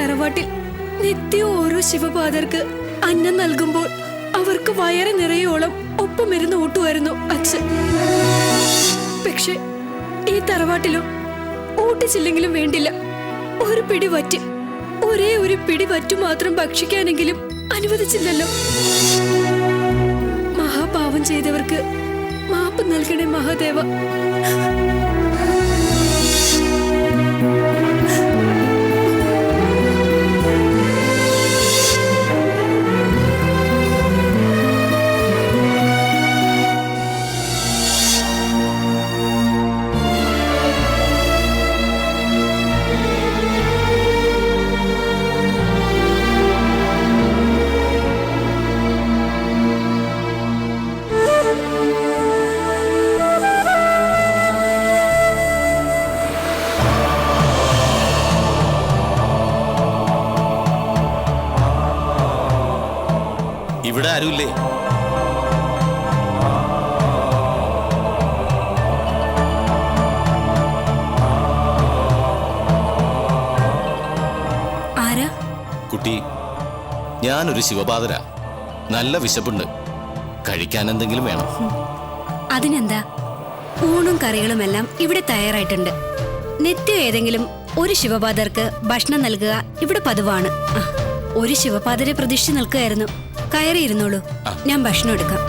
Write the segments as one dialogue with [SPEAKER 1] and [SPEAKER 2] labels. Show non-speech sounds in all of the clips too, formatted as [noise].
[SPEAKER 1] തറവാട്ടിൽ നിത്യവും ഓരോ ശിവപാതർക്ക് അന്നം നൽകുമ്പോൾ അവർക്ക് വയറ് നിറയോളം ഒപ്പമിരുന്ന് ഊട്ടുമായിരുന്നു അച്ഛൻ പക്ഷെ ഈ തറവാട്ടിലും ഊട്ടിച്ചില്ലെങ്കിലും വേണ്ടില്ല ഒരു പിടി വറ്റ് ഒരേ ഒരു പിടി വറ്റു മാത്രം ഭക്ഷിക്കാനെങ്കിലും അനുവദിച്ചില്ലല്ലോ മഹാപാവം ചെയ്തവർക്ക് മാപ്പ് നൽകണേ മഹാദേവ
[SPEAKER 2] കുട്ടി ഞാനൊരു ശിവപാതര നല്ല വിശപ്പുണ്ട് കഴിക്കാൻ എന്തെങ്കിലും വേണം
[SPEAKER 1] അതിനെന്താ ഊണും കറികളും എല്ലാം ഇവിടെ തയ്യാറായിട്ടുണ്ട് നിത്യം ഏതെങ്കിലും ഒരു ശിവപാദർക്ക് ഭക്ഷണം നൽകുക ഇവിടെ പതിവാണ് ഒരു ശിവപാതരെ പ്രതീക്ഷിച്ച് നിൽക്കുകയായിരുന്നു കയറിയിരുന്നോളൂ ഞാൻ ഭക്ഷണം എടുക്കാം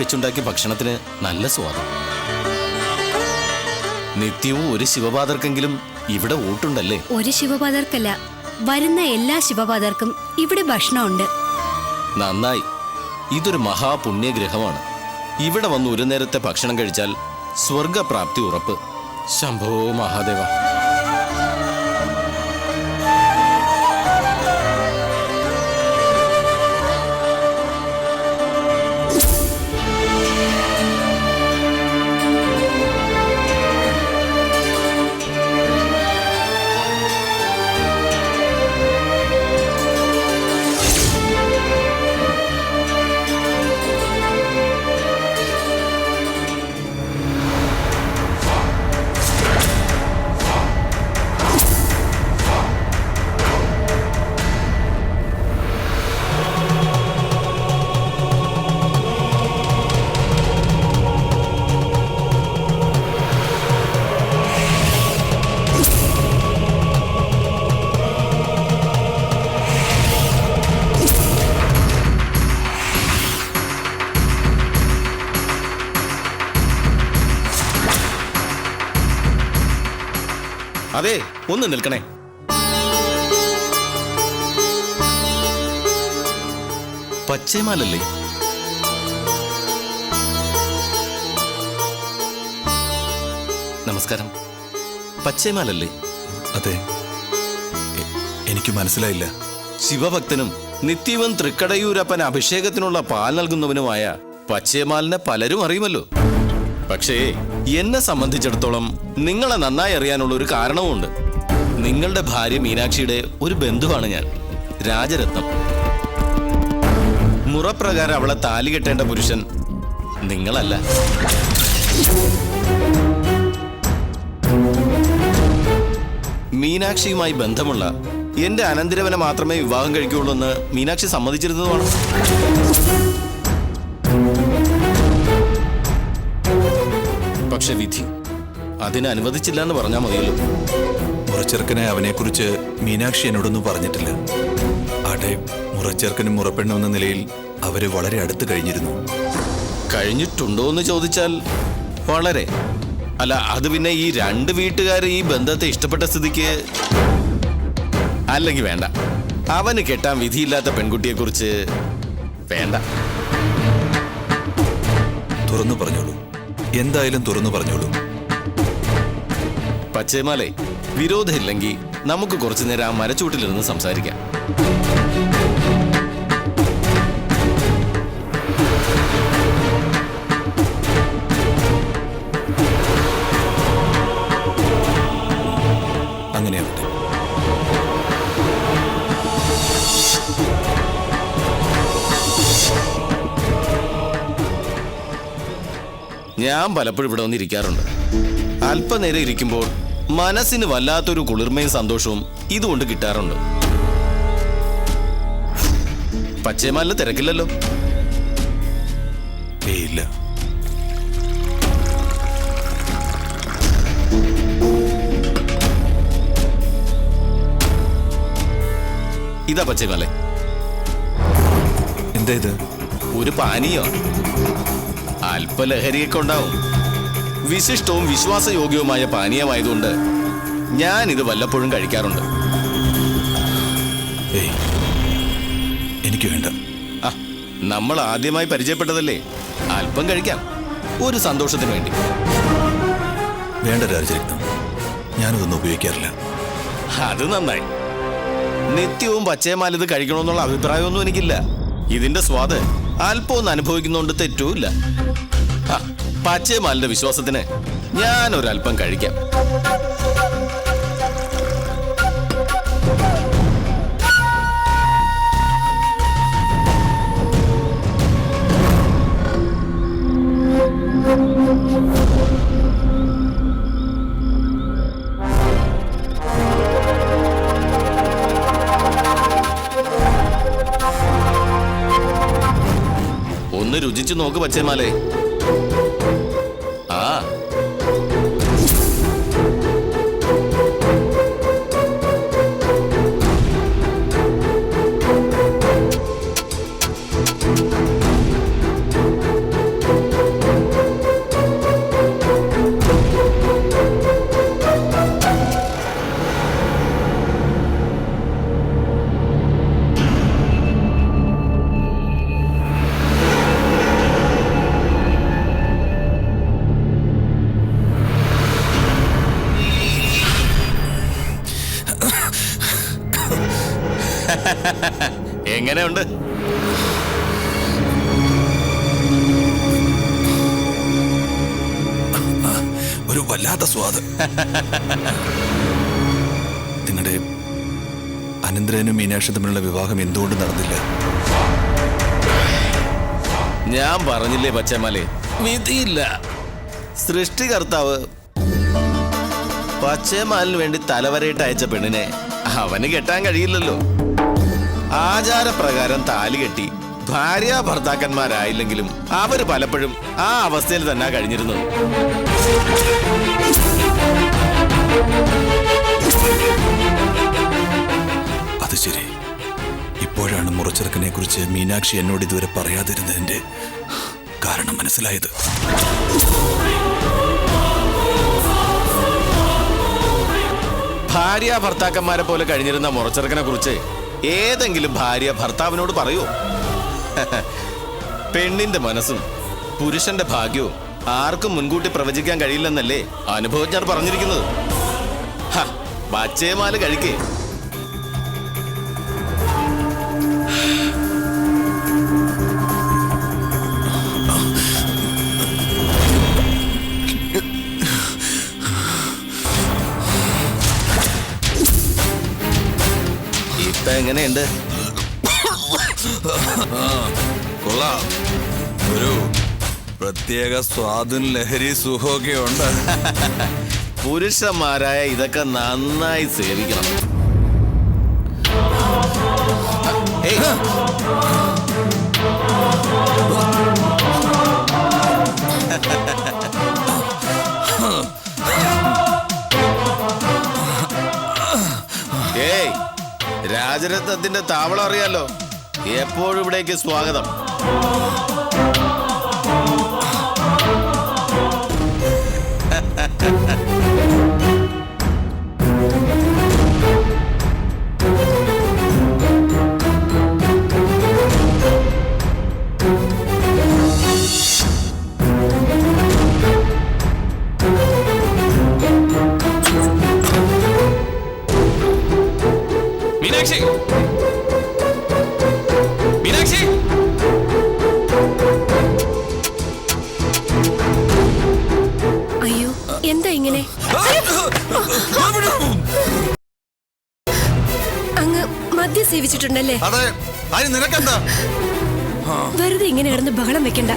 [SPEAKER 2] വെച്ചുണ്ടാക്കിയ ഭക്ഷണത്തിന് നല്ല സ്വാദം നിത്യവും ഒരു ശിവപാതർക്കെങ്കിലും ഇവിടെ ഊട്ടുണ്ടല്ലേ
[SPEAKER 1] ഒരു ശിവപാതർക്കല്ല വരുന്ന എല്ലാ ശിവപാതർക്കും ഇവിടെ ഭക്ഷണമുണ്ട്
[SPEAKER 2] നന്നായി ഇതൊരു മഹാപുണ്യഗ്രഹമാണ് ഇവിടെ വന്ന് ഒരു നേരത്തെ ഭക്ഷണം കഴിച്ചാൽ സ്വർഗപ്രാപ്തി ഉറപ്പ് ശംഭോ മഹാദേവ അതെ ഒന്ന് നിൽക്കണേ പച്ചമാലല്ലേ നമസ്കാരം പച്ചമാലല്ലേ
[SPEAKER 3] അതെ എനിക്ക് മനസ്സിലായില്ല
[SPEAKER 2] ശിവഭക്തനും നിത്യവും തൃക്കടയൂരപ്പൻ അഭിഷേകത്തിനുള്ള പാൽ നൽകുന്നവനുമായ പച്ചേമാലിനെ പലരും അറിയുമല്ലോ പക്ഷേ എന്നെ സംബന്ധിച്ചിടത്തോളം നിങ്ങളെ നന്നായി അറിയാനുള്ള ഒരു കാരണവുമുണ്ട് നിങ്ങളുടെ ഭാര്യ മീനാക്ഷിയുടെ ഒരു ബന്ധുവാണ് ഞാൻ രാജരത്നം മുറപ്രകാരം അവളെ താലി കെട്ടേണ്ട പുരുഷൻ നിങ്ങളല്ല മീനാക്ഷിയുമായി ബന്ധമുള്ള എന്റെ അനന്തിരവനെ മാത്രമേ വിവാഹം കഴിക്കുകയുള്ളൂ എന്ന് മീനാക്ഷി സമ്മതിച്ചിരുന്നതുമാണ് പക്ഷെ വിധി അതിനെ അനുവദിച്ചില്ല എന്ന് പറഞ്ഞാൽ മതിയല്ലോ
[SPEAKER 3] മുറച്ചെറുക്കനെ അവനെക്കുറിച്ച് മീനാക്ഷി എന്നോടൊന്നും പറഞ്ഞിട്ടില്ല അടെ മുറച്ചെറുക്കനും മുറപ്പെണ്ണും എന്ന നിലയിൽ അവര് വളരെ അടുത്ത് കഴിഞ്ഞിരുന്നു
[SPEAKER 2] കഴിഞ്ഞിട്ടുണ്ടോ എന്ന് ചോദിച്ചാൽ വളരെ അല്ല അത് പിന്നെ ഈ രണ്ട് വീട്ടുകാർ ഈ ബന്ധത്തെ ഇഷ്ടപ്പെട്ട സ്ഥിതിക്ക് അല്ലെങ്കിൽ വേണ്ട അവന് കെട്ടാൻ വിധിയില്ലാത്ത പെൺകുട്ടിയെക്കുറിച്ച് വേണ്ട
[SPEAKER 3] തുറന്നു പറഞ്ഞോളൂ എന്തായാലും തുറന്നു പറഞ്ഞോളൂ
[SPEAKER 2] പച്ചേമാലെ വിരോധമില്ലെങ്കിൽ നമുക്ക് കുറച്ചു നേരം ആ മരച്ചൂട്ടിലിരുന്ന് സംസാരിക്കാം അങ്ങനെയാവട്ടെ ഞാൻ പലപ്പോഴും ഇവിടെ വന്നിരിക്കാറുണ്ട് അല്പനേരം ഇരിക്കുമ്പോൾ മനസ്സിന് വല്ലാത്തൊരു കുളിർമയും സന്തോഷവും ഇതുകൊണ്ട് കിട്ടാറുണ്ട് പച്ചമല്ല തിരക്കില്ലല്ലോ ഇല്ല ഇതാ പച്ചേമാലെ എന്താ ഇത് ഒരു പാനീയോ അല്പലഹരിയൊക്കെ ഉണ്ടാവും വിശിഷ്ടവും വിശ്വാസയോഗ്യവുമായ പാനീയമായതുകൊണ്ട് ഞാൻ ഇത് വല്ലപ്പോഴും കഴിക്കാറുണ്ട് എനിക്ക് വേണ്ട നമ്മൾ ആദ്യമായി പരിചയപ്പെട്ടതല്ലേ അല്പം കഴിക്കാം ഒരു സന്തോഷത്തിന് വേണ്ടി
[SPEAKER 3] വേണ്ട രാജരക്തം ഞാനിതൊന്നും ഉപയോഗിക്കാറില്ല
[SPEAKER 2] അത് നന്നായി നിത്യവും പച്ചയമാലിത് കഴിക്കണമെന്നുള്ള അഭിപ്രായമൊന്നും എനിക്കില്ല ഇതിന്റെ സ്വാദ് അല്പം അനുഭവിക്കുന്നോണ്ട് തെറ്റൂല്ല തെറ്റുമില്ല പച്ചേമാലിന്റെ വിശ്വാസത്തിന് ഞാനൊരല്പം കഴിക്കാം നമുക്ക് പച്ചേമാലേ
[SPEAKER 3] നിങ്ങളുടെ അനന്ദ്രനും മീനാക്ഷി തമ്മിലുള്ള വിവാഹം എന്തുകൊണ്ട് നടന്നില്ല
[SPEAKER 2] ഞാൻ പറഞ്ഞില്ലേ പച്ചമാലെ വിധിയില്ല സൃഷ്ടികർത്താവ് പച്ചമാലിന് വേണ്ടി തലവരയിട്ട് അയച്ച പെണ്ണിനെ അവന് കെട്ടാൻ കഴിയില്ലല്ലോ ആചാരപ്രകാരം താലി കെട്ടി ഭാര്യ ഭർത്താക്കന്മാരായില്ലെങ്കിലും അവര് പലപ്പോഴും ആ അവസ്ഥയിൽ തന്നെ കഴിഞ്ഞിരുന്നു
[SPEAKER 3] അത് ശരി ഇപ്പോഴാണ് മുറച്ചെറുക്കനെ കുറിച്ച് മീനാക്ഷി എന്നോട് ഇതുവരെ പറയാതിരുന്നതിന്റെ കാരണം മനസ്സിലായത്
[SPEAKER 2] ഭാര്യ ഭർത്താക്കന്മാരെ പോലെ കഴിഞ്ഞിരുന്ന മുറച്ചെറുക്കനെ കുറിച്ച് ഏതെങ്കിലും ഭാര്യ ഭർത്താവിനോട് പറയൂ പെണ്ണിന്റെ മനസ്സും പുരുഷന്റെ ഭാഗ്യവും ആർക്കും മുൻകൂട്ടി പ്രവചിക്കാൻ കഴിയില്ലെന്നല്ലേ അനുഭവജ്ഞർ പറഞ്ഞിരിക്കുന്നത് പച്ചേമാല് കഴിക്കേ ഇപ്പ എങ്ങനെയുണ്ട്
[SPEAKER 4] കൊള്ളാം ഒരു പ്രത്യേക സ്വാദും ലഹരി സുഖമൊക്കെ ഉണ്ട് [laughs]
[SPEAKER 2] പുരുഷന്മാരായ ഇതൊക്കെ നന്നായി സേവിക്കണം ഏയ് രാജരത്നത്തിന്റെ താവളം അറിയാലോ എപ്പോഴും ഇവിടേക്ക് സ്വാഗതം Ha ha ha. Thank you. നിനക്കെന്താ
[SPEAKER 1] വെറുതെ ഇങ്ങനെ കിടന്ന് ബഹളം വെക്കണ്ട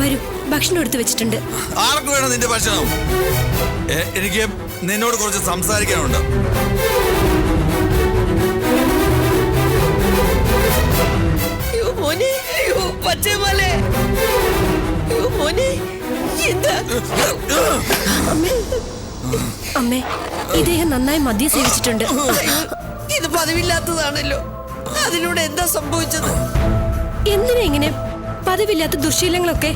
[SPEAKER 1] വരും ഭക്ഷണം എടുത്തു വെച്ചിട്ടുണ്ട്
[SPEAKER 2] ആർക്ക് വേണം നിന്റെ ഭക്ഷണം എനിക്ക് നിന്നോട് കുറച്ച് സംസാരിക്കാനുണ്ട്
[SPEAKER 1] അമ്മേ ഇദ്ദേഹം നന്നായി മദ്യം സേവിച്ചിട്ടുണ്ട്
[SPEAKER 5] ഇത് പതിവില്ലാത്തതാണല്ലോ അതിലൂടെ എന്താ സംഭവിച്ചത്
[SPEAKER 1] എന്തിനാ ഇങ്ങനെ പതിവില്ലാത്ത ദുശീലങ്ങളൊക്കെ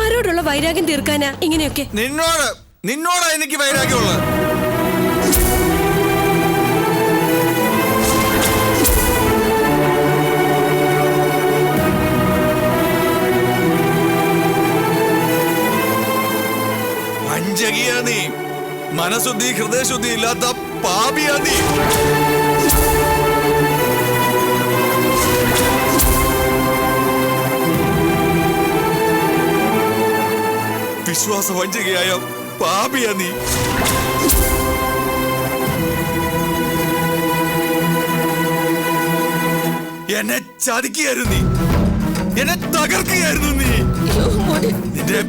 [SPEAKER 1] ആരോടുള്ള വൈരാഗ്യം തീർക്കാനാ ഇങ്ങനെയൊക്കെ
[SPEAKER 2] നിന്നോട് നിന്നോടാ എനിക്ക് വൈരാഗ്യമുള്ളത് വഞ്ചകിയാ നീ മനഃശുദ്ധി ഹൃദയശുദ്ധി ഇല്ലാത്ത പാപിയാ നീ വിശ്വാസവഞ്ചകയായ പാപിയാ നീ എന്നെ ചതിക്കുകയായിരുന്നു നീ എന്നെ തകർക്കുകയായിരുന്നു നീ നിന്റെ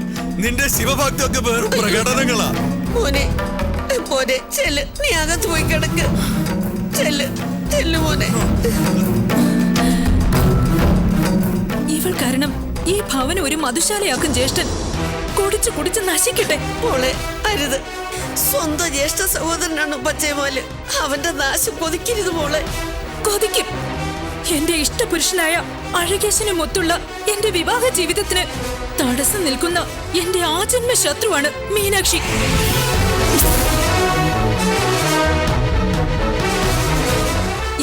[SPEAKER 2] നിന്റെ ശിവഭക്തൊക്കെ വേറെ പ്രകടനങ്ങളാ
[SPEAKER 5] മോനെ മോനെ ചെല്ല് നീ അകത്ത് പോയി കിടക്ക് ചെല്ല് ചെല്ല് മോനെ
[SPEAKER 1] ഇവൾ കാരണം ഈ ഭവനം ഒരു മധുശാലയാക്കും ജ്യേഷ്ഠൻ കുടിച്ചു കുടിച്ച് നശിക്കട്ടെ
[SPEAKER 5] പോളെ അരുത് സ്വന്തം ജ്യേഷ്ഠ സഹോദരനാണ് പച്ചേമോല് അവന്റെ നാശം കൊതിക്കരുത് പോളെ
[SPEAKER 1] കൊതിക്കും എന്റെ ഇഷ്ടപുരുഷനായ അഴകേശനും മൊത്തുള്ള എന്റെ വിവാഹ ജീവിതത്തിന് തടസ്സം നിൽക്കുന്ന എന്റെ ആജന്മ ശത്രുവാണ് മീനാക്ഷി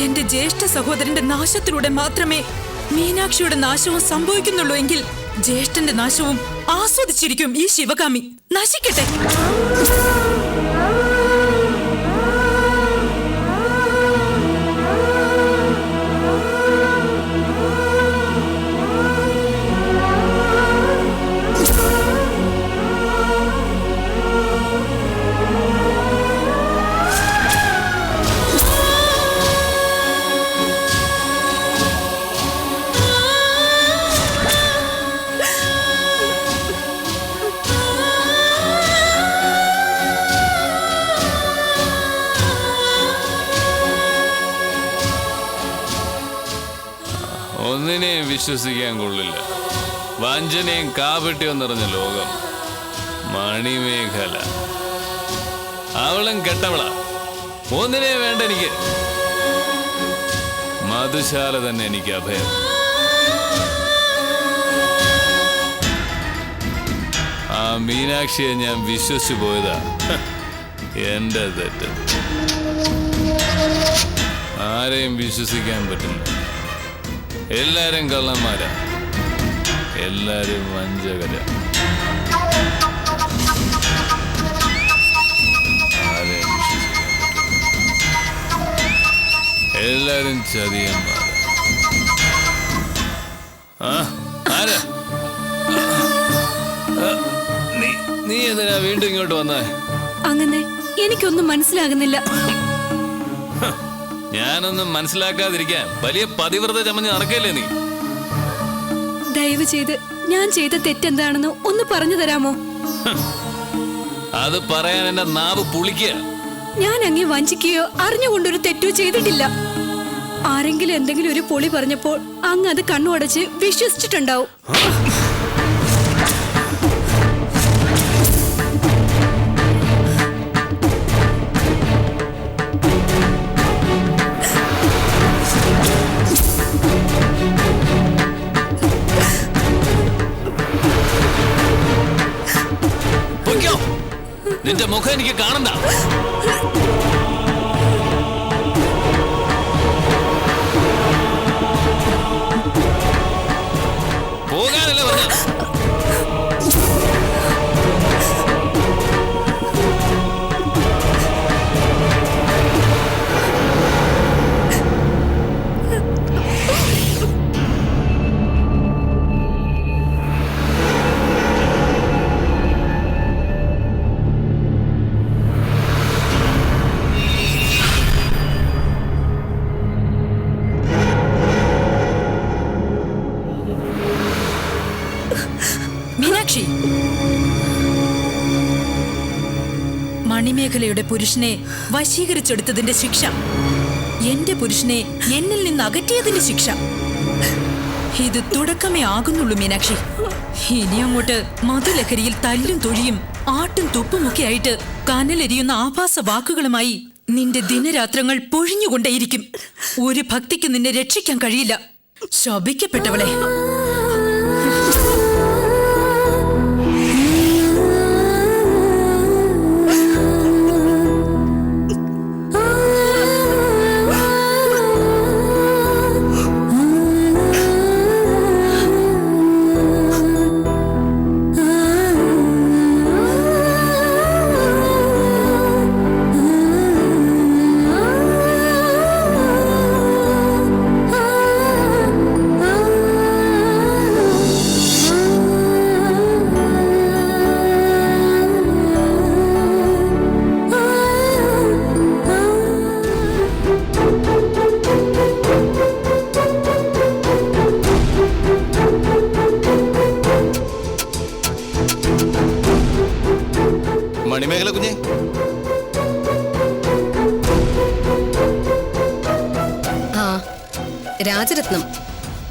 [SPEAKER 1] എന്റെ ജ്യേഷ്ഠ സഹോദരന്റെ നാശത്തിലൂടെ മാത്രമേ മീനാക്ഷിയുടെ നാശവും സംഭവിക്കുന്നുള്ളൂ എങ്കിൽ ജ്യേഷ്ഠന്റെ നാശവും ആസ്വദിച്ചിരിക്കും ഈ ശിവകാമി നശിക്കട്ടെ
[SPEAKER 4] ഒന്നിനെയും വിശ്വസിക്കാൻ കൊള്ളില്ല വഞ്ചനയും കാപട്ടിയും നിറഞ്ഞ ലോകം മണിമേഖല അവളും കെട്ടവള ഒന്നിനെ വേണ്ട എനിക്ക് മധുശാല തന്നെ എനിക്ക് അഭയം ആ മീനാക്ഷിയെ ഞാൻ വിശ്വസിച്ചു പോയതാ എന്റെ തെറ്റ് ആരെയും വിശ്വസിക്കാൻ പറ്റില്ല എല്ലാരും കള്ളന്മാരാ എല്ലാരും വഞ്ചകര എല്ലാരും ചതിയന്മാര നീ എന്തിനാ വീണ്ടും ഇങ്ങോട്ട് വന്നേ
[SPEAKER 1] അങ്ങനെ എനിക്കൊന്നും മനസ്സിലാകുന്നില്ല
[SPEAKER 4] ഞാനൊന്നും മനസ്സിലാക്കാതിരിക്കാൻ വലിയ പതിവ്രത ചമഞ്ഞ് നടക്കല്ലേ നീ
[SPEAKER 1] ദയവ് ചെയ്ത് ഞാൻ ചെയ്ത തെറ്റെന്താണെന്ന് ഒന്ന് പറഞ്ഞു തരാമോ
[SPEAKER 4] അത് പറയാൻ എന്റെ നാവ് പുളിക്കുക
[SPEAKER 1] ഞാൻ അങ്ങേ വഞ്ചിക്കുകയോ അറിഞ്ഞുകൊണ്ടൊരു തെറ്റോ ചെയ്തിട്ടില്ല ആരെങ്കിലും എന്തെങ്കിലും ഒരു പൊളി പറഞ്ഞപ്പോൾ അങ്ങ് അത് കണ്ണു അടച്ച് വിശ്വസിച്ചിട്ടുണ്ടാവും എനിക്ക് കാണണ്ട പുരുഷനെ വശീകരിച്ചെടുത്തതിന്റെ ശിക്ഷ എന്റെ പുരുഷനെ എന്നിൽ നിന്ന് അകറ്റിയതിന്റെ ശിക്ഷ ഇത് തുടക്കമേ ആകുന്നുള്ളൂ മീനാക്ഷി ഇനി അങ്ങോട്ട് മധുലഹരിയിൽ തല്ലും തൊഴിയും ആട്ടും തുപ്പുമൊക്കെ ആയിട്ട് കനലെരിയുന്ന ആഭാസ വാക്കുകളുമായി നിന്റെ ദിനരാത്രങ്ങൾ പൊഴിഞ്ഞുകൊണ്ടേയിരിക്കും ഒരു ഭക്തിക്ക് നിന്നെ രക്ഷിക്കാൻ കഴിയില്ല ശപിക്കപ്പെട്ടവളെ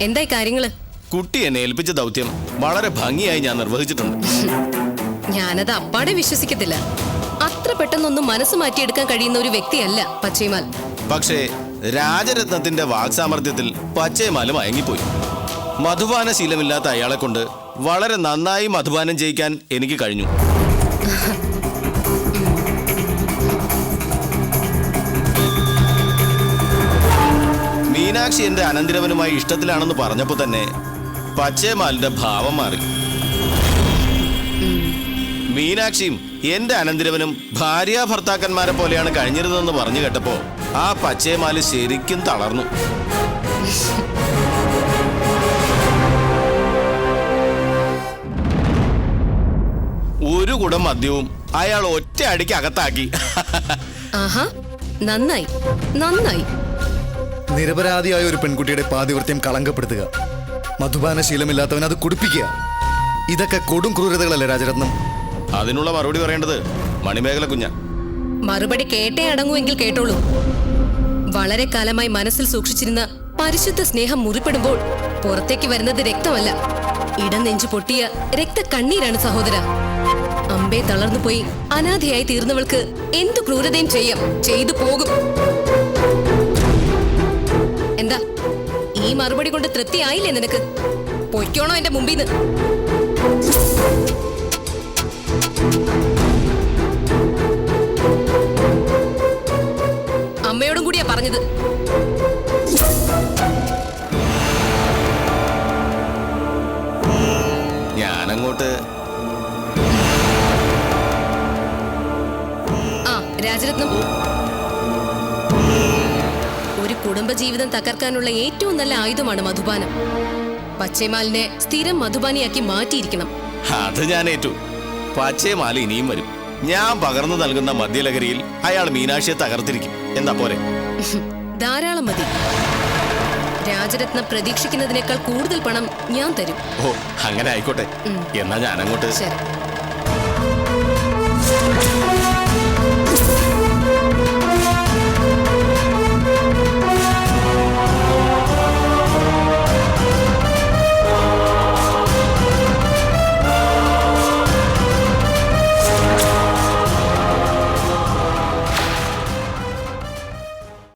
[SPEAKER 1] എന്തായി കാര്യങ്ങള്
[SPEAKER 2] കുട്ടി എന്നെ ഏൽപ്പിച്ച ദൗത്യം വളരെ ഭംഗിയായി ഞാൻ നിർവഹിച്ചിട്ടുണ്ട്
[SPEAKER 1] ഞാനത് അപ്പാടെ വിശ്വസിക്കത്തില്ല അത്ര പെട്ടെന്നൊന്നും മനസ്സ് മാറ്റിയെടുക്കാൻ കഴിയുന്ന ഒരു വ്യക്തിയല്ല പച്ചൈമാൽ
[SPEAKER 2] പക്ഷേ രാജരത്നത്തിന്റെ വാക്സാമർഥ്യത്തിൽ പച്ചൈമാല് മയങ്ങിപ്പോയി മധുപാന ശീലമില്ലാത്ത അയാളെ കൊണ്ട് വളരെ നന്നായി മധുപാനം ചെയ്യിക്കാൻ എനിക്ക് കഴിഞ്ഞു [laughs] മീനാക്ഷി എൻ്റെ അനന്തിരവനുമായി ഇഷ്ടത്തിലാണെന്ന് പറഞ്ഞപ്പോൾ തന്നെ പച്ചേമാലിൻ്റെ ഭാവം മാറി മീനാക്ഷിയും എൻ്റെ അനന്തിരവനും ഭാര്യ ഭർത്താക്കന്മാരെ പോലെയാണ് കഴിഞ്ഞിരുന്നതെന്ന് പറഞ്ഞു കേട്ടപ്പോൾ ആ പച്ചേമാല് ശരിക്കും തളർന്നു ഒരു കുടം മദ്യവും അയാൾ ഒറ്റ അടിക്ക് അകത്താക്കി
[SPEAKER 1] നന്നായി നന്നായി
[SPEAKER 2] നിരപരാധിയായ ഒരു പെൺകുട്ടിയുടെ പാതിവൃത്യം കളങ്കപ്പെടുത്തുക മധുപാന ശീലമില്ലാത്തവൻ അത് കുടിപ്പിക്കുക ഇതൊക്കെ കൊടും ക്രൂരതകളല്ലേ രാജരത്നം അതിനുള്ള മറുപടി പറയേണ്ടത് മണിമേഖല കുഞ്ഞ
[SPEAKER 1] മറുപടി കേട്ടേ അടങ്ങുമെങ്കിൽ കേട്ടോളൂ വളരെ കാലമായി മനസ്സിൽ സൂക്ഷിച്ചിരുന്ന പരിശുദ്ധ സ്നേഹം മുറിപ്പെടുമ്പോൾ പുറത്തേക്ക് വരുന്നത് രക്തമല്ല നെഞ്ച് പൊട്ടിയ കണ്ണീരാണ് സഹോദര അമ്പേ തളർന്നു പോയി അനാഥയായി തീർന്നവൾക്ക് എന്തു ക്രൂരതയും ചെയ്യാം ചെയ്തു പോകും എന്താ ഈ മറുപടി കൊണ്ട് തൃപ്തി ആയില്ലേ നിനക്ക് പൊയ്ക്കോണോ എന്റെ മുമ്പിൽ നിന്ന് അമ്മയോടും കൂടിയാ പറഞ്ഞത്
[SPEAKER 2] ഞാനങ്ങോട്ട്
[SPEAKER 1] ആ രാജരത്നം കുടുംബജീവിതം തകർക്കാനുള്ള ഏറ്റവും നല്ല ആയുധമാണ് മധുപാനം പച്ചേമാലിനെ സ്ഥിരം മധുപാനിയാക്കി മാറ്റിയിരിക്കണം
[SPEAKER 2] അത് ഞാൻ ഏറ്റു പച്ചേമാൽ ഇനിയും വരും ഞാൻ പകർന്നു നൽകുന്ന മദ്യലഹരിയിൽ അയാൾ മീനാക്ഷിയെ തകർത്തിരിക്കും എന്താ പോരെ
[SPEAKER 1] ധാരാളം മതി രാജരത്നം പ്രതീക്ഷിക്കുന്നതിനേക്കാൾ കൂടുതൽ പണം ഞാൻ തരും
[SPEAKER 2] ഓ അങ്ങനെ ആയിക്കോട്ടെ എന്നാ ഞാൻ അങ്ങോട്ട് ശരി